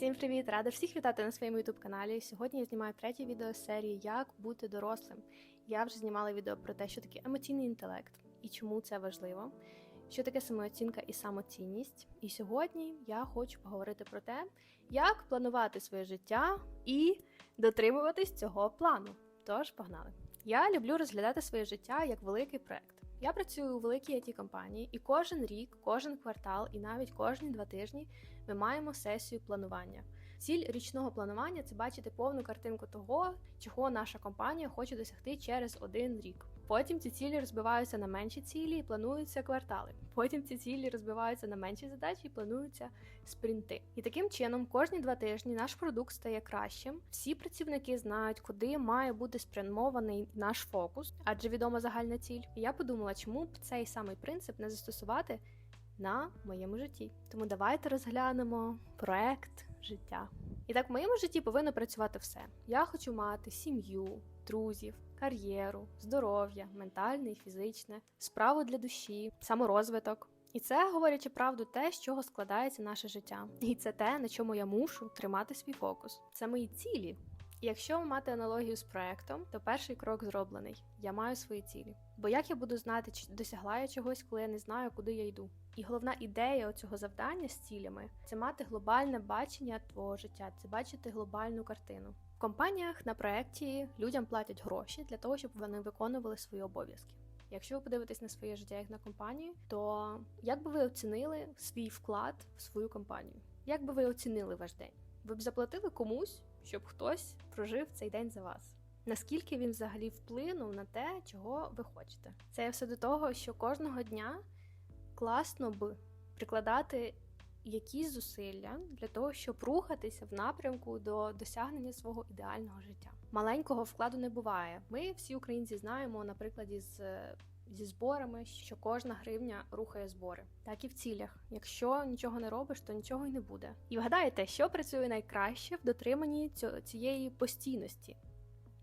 Всім привіт! Рада всіх вітати на своєму youtube каналі. Сьогодні я знімаю третє відео з серії Як бути дорослим. Я вже знімала відео про те, що таке емоційний інтелект і чому це важливо, що таке самооцінка і самоцінність. І сьогодні я хочу поговорити про те, як планувати своє життя і дотримуватись цього плану. Тож, погнали! Я люблю розглядати своє життя як великий проект. Я працюю у великій it компанії, і кожен рік, кожен квартал, і навіть кожні два тижні ми маємо сесію планування. Ціль річного планування це бачити повну картинку того, чого наша компанія хоче досягти через один рік. Потім ці цілі розбиваються на менші цілі і плануються квартали. Потім ці цілі розбиваються на менші задачі і плануються спринти. І таким чином, кожні два тижні наш продукт стає кращим. Всі працівники знають, куди має бути спрямований наш фокус, адже відома загальна ціль. І я подумала, чому б цей самий принцип не застосувати на моєму житті. Тому давайте розглянемо проект життя. І так в моєму житті повинно працювати все. Я хочу мати сім'ю, друзів, кар'єру, здоров'я, ментальне і фізичне, справу для душі, саморозвиток. І це, говорячи правду, те, з чого складається наше життя. І це те, на чому я мушу тримати свій фокус. Це мої цілі. І якщо мати аналогію з проектом, то перший крок зроблений. Я маю свої цілі. Бо як я буду знати, чи досягла я чогось, коли я не знаю, куди я йду? І головна ідея цього завдання з цілями це мати глобальне бачення твого життя, це бачити глобальну картину. В компаніях на проєкті людям платять гроші для того, щоб вони виконували свої обов'язки. Якщо ви подивитесь на своє життя як на компанію, то як би ви оцінили свій вклад в свою компанію? Як би ви оцінили ваш день? Ви б заплатили комусь, щоб хтось прожив цей день за вас? Наскільки він взагалі вплинув на те, чого ви хочете? Це все до того, що кожного дня класно б прикладати якісь зусилля для того, щоб рухатися в напрямку до досягнення свого ідеального життя. Маленького вкладу не буває. Ми всі українці знаємо на прикладі з. Зі зборами, що кожна гривня рухає збори, так і в цілях. Якщо нічого не робиш, то нічого й не буде. І вгадайте, що працює найкраще в дотриманні цієї постійності.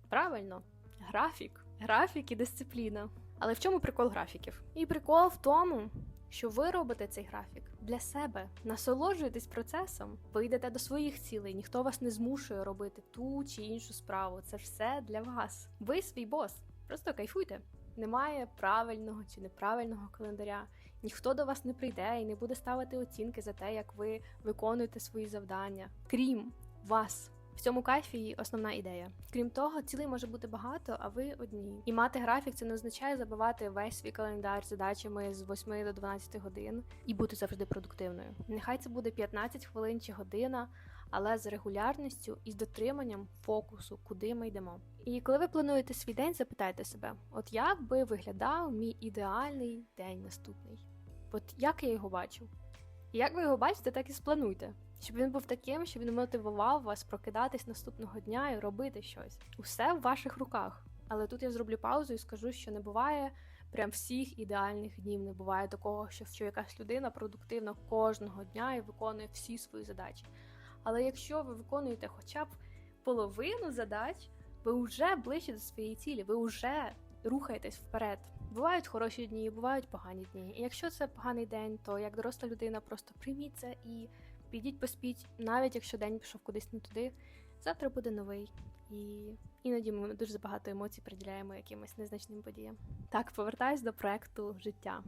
Правильно, графік, графік і дисципліна. Але в чому прикол графіків? І прикол в тому, що ви робите цей графік для себе, насолоджуєтесь процесом, ви йдете до своїх цілей, ніхто вас не змушує робити ту чи іншу справу. Це все для вас. Ви свій бос. Просто кайфуйте. Немає правильного чи неправильного календаря. Ніхто до вас не прийде і не буде ставити оцінки за те, як ви виконуєте свої завдання, крім вас. В цьому кайфі основна ідея. Крім того, цілей може бути багато, а ви одні. І мати графік це не означає забивати весь свій календар задачами з 8 до 12 годин і бути завжди продуктивною. Нехай це буде 15 хвилин чи година, але з регулярністю і з дотриманням фокусу, куди ми йдемо. І коли ви плануєте свій день, запитайте себе: от як би виглядав мій ідеальний день наступний? От як я його бачу? І як ви його бачите, так і сплануйте. Щоб він був таким, щоб він мотивував вас прокидатись наступного дня і робити щось. Усе в ваших руках. Але тут я зроблю паузу і скажу, що не буває прям всіх ідеальних днів. Не буває такого, що що якась людина продуктивна кожного дня і виконує всі свої задачі. Але якщо ви виконуєте хоча б половину задач, ви вже ближче до своєї цілі, ви вже рухаєтесь вперед. Бувають хороші дні, бувають погані дні. І якщо це поганий день, то як доросла людина просто прийміть це і підіть поспіть, навіть якщо день пішов кудись не туди, завтра буде новий. І іноді ми дуже багато емоцій приділяємо якимось незначним подіям. Так, повертаюсь до проекту життя.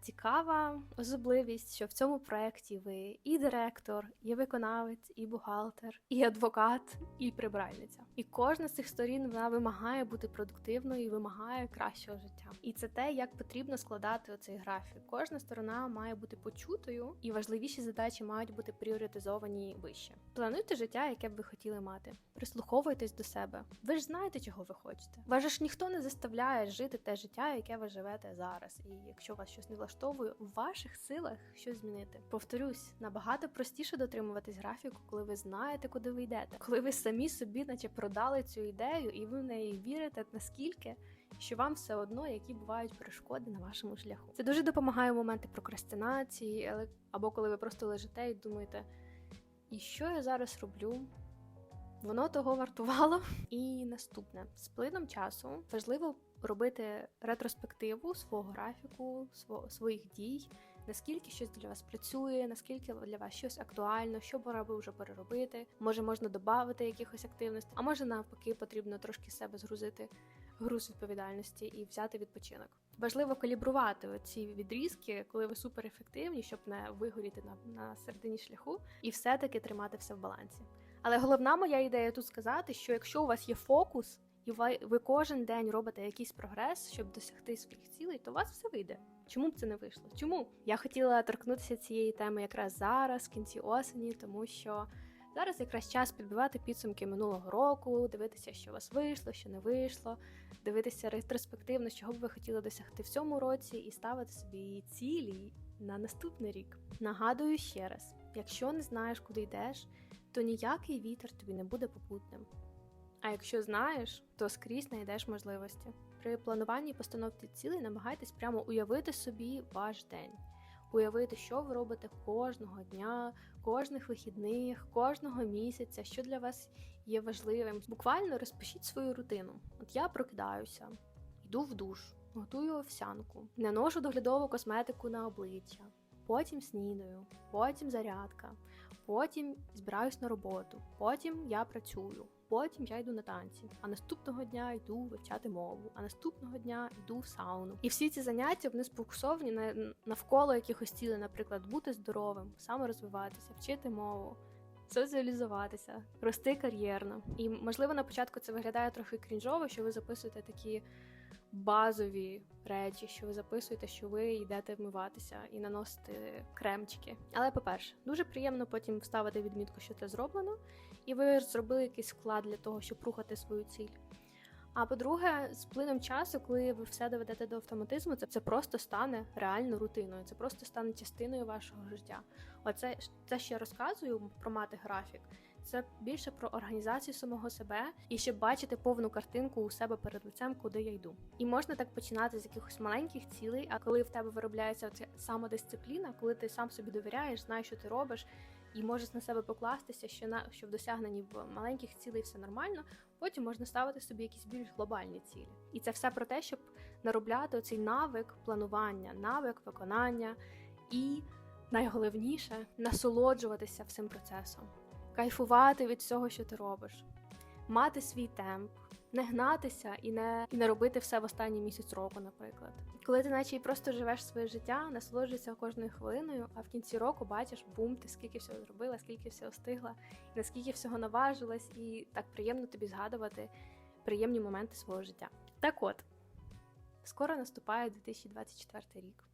Цікава особливість, що в цьому проєкті ви і директор, і виконавець, і бухгалтер, і адвокат, і прибиральниця. І кожна з цих сторін вона вимагає бути продуктивною і вимагає кращого життя. І це те, як потрібно складати оцей графік. Кожна сторона має бути почутою, і важливіші задачі мають бути пріоритизовані вище. Плануйте життя, яке б ви хотіли мати. Прислуховуйтесь до себе. Ви ж знаєте, чого ви хочете. Вас ж ніхто не заставляє жити те життя, яке ви живете зараз. І якщо вас щось не влаштовує, у ваших силах щось змінити. Повторюсь, набагато простіше дотримуватись графіку, коли ви знаєте, куди ви йдете, коли ви самі собі, наче продали цю ідею, і ви в неї вірите наскільки. Що вам все одно, які бувають перешкоди на вашому шляху. Це дуже допомагає в моменти прокрастинації, або коли ви просто лежите і думаєте, і що я зараз роблю? Воно того вартувало. І наступне з плином часу важливо робити ретроспективу свого графіку, своїх дій, наскільки щось для вас працює, наскільки для вас щось актуально, що пора би вже переробити. Може, можна додати якихось активностей, а може навпаки, потрібно трошки себе згрузити груз відповідальності і взяти відпочинок. Важливо калібрувати ці відрізки, коли ви суперефективні, щоб не вигоріти на, на середині шляху, і все-таки тримати все в балансі. Але головна моя ідея тут сказати, що якщо у вас є фокус, і ви, ви кожен день робите якийсь прогрес, щоб досягти своїх цілей, то у вас все вийде. Чому б це не вийшло? Чому я хотіла торкнутися цієї теми якраз зараз, в кінці осені, тому що зараз якраз час підбивати підсумки минулого року, дивитися, що у вас вийшло, що не вийшло, дивитися ретроспективно, чого б ви хотіли досягти в цьому році, і ставити собі цілі на наступний рік. Нагадую ще раз: якщо не знаєш, куди йдеш, то ніякий вітер тобі не буде попутним. А якщо знаєш, то скрізь знайдеш можливості. При плануванні і постановці цілей намагайтесь прямо уявити собі ваш день, уявити, що ви робите кожного дня, кожних вихідних, кожного місяця, що для вас є важливим. Буквально розпишіть свою рутину. От я прокидаюся, йду в душ, готую овсянку, наношу доглядову косметику на обличчя, потім снідаю, потім зарядка, потім збираюсь на роботу, потім я працюю. Потім я йду на танці, а наступного дня йду вивчати мову, а наступного дня йду в сауну. І всі ці заняття вони сфокусовані на навколо якихось цілей, наприклад, бути здоровим, саморозвиватися, вчити мову, соціалізуватися, рости кар'єрно. І можливо на початку це виглядає трохи крінжово, що ви записуєте такі базові речі, що ви записуєте, що ви йдете вмиватися і наносити кремчики. Але, по-перше, дуже приємно потім вставити відмітку, що це зроблено, і ви зробили якийсь вклад для того, щоб рухати свою ціль. А по-друге, з плином часу, коли ви все доведете до автоматизму, це це просто стане реально рутиною, це просто стане частиною вашого життя. Оце це ще розказую про мати графік. Це більше про організацію самого себе і щоб бачити повну картинку у себе перед лицем, куди я йду. І можна так починати з якихось маленьких цілей. А коли в тебе виробляється ця самодисципліна, коли ти сам собі довіряєш, знаєш, що ти робиш, і можеш на себе покластися, що на що в досягненні в маленьких цілей все нормально. Потім можна ставити собі якісь більш глобальні цілі. І це все про те, щоб наробляти оцей навик планування, навик виконання і найголовніше насолоджуватися всім процесом кайфувати від всього, що ти робиш, мати свій темп, не гнатися і не і не робити все в останній місяць року, наприклад. Коли ти наче просто живеш своє життя, насолоджуєшся кожною хвилиною, а в кінці року бачиш, бум, ти скільки всього зробила, скільки всього встигла, і наскільки всього наважилась, і так приємно тобі згадувати приємні моменти свого життя. Так от, скоро наступає 2024 рік.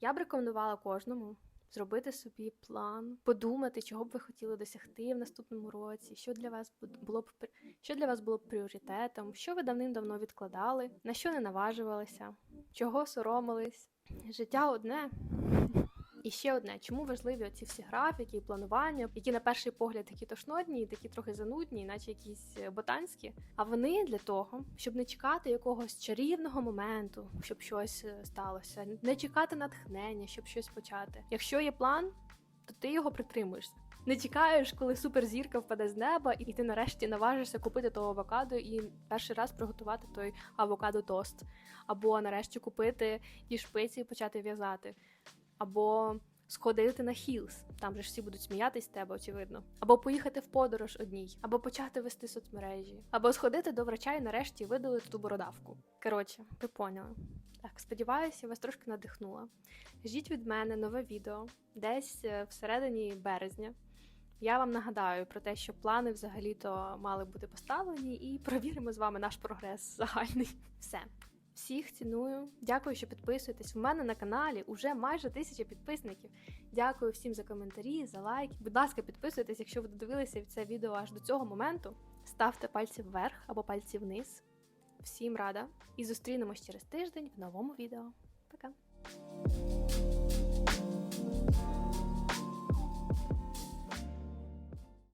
Я б рекомендувала кожному зробити собі план, подумати, чого б ви хотіли досягти в наступному році, що для вас було б що для вас було б пріоритетом, що ви давним-давно відкладали, на що не наважувалися, чого соромились. Життя одне. І ще одне, чому важливі ці всі графіки і планування, які на перший погляд такі тошнотні, і такі трохи занудні, наче якісь е, ботанські. А вони для того, щоб не чекати якогось чарівного моменту, щоб щось е, сталося, не чекати натхнення, щоб щось почати. Якщо є план, то ти його притримуєшся. Не чекаєш, коли суперзірка впаде з неба, і ти нарешті наважишся купити того авокадо і перший раз приготувати той авокадо тост, або нарешті купити ті шпиці і почати в'язати або сходити на хілс, там же ж всі будуть сміятись з тебе, очевидно, або поїхати в подорож одній, або почати вести соцмережі, або сходити до врача і нарешті видалити ту бородавку. Коротше, ви поняли. Так, сподіваюся, вас трошки надихнула. Ждіть від мене нове відео десь е, всередині березня. Я вам нагадаю про те, що плани взагалі-то мали бути поставлені, і провіримо з вами наш прогрес загальний. Все. Всіх ціную. Дякую, що підписуєтесь. У мене на каналі вже майже тисяча підписників. Дякую всім за коментарі, за лайки. Будь ласка, підписуйтесь, якщо ви додивилися це відео аж до цього моменту. Ставте пальці вверх або пальці вниз. Всім рада! І зустрінемось через тиждень в новому відео. Пока!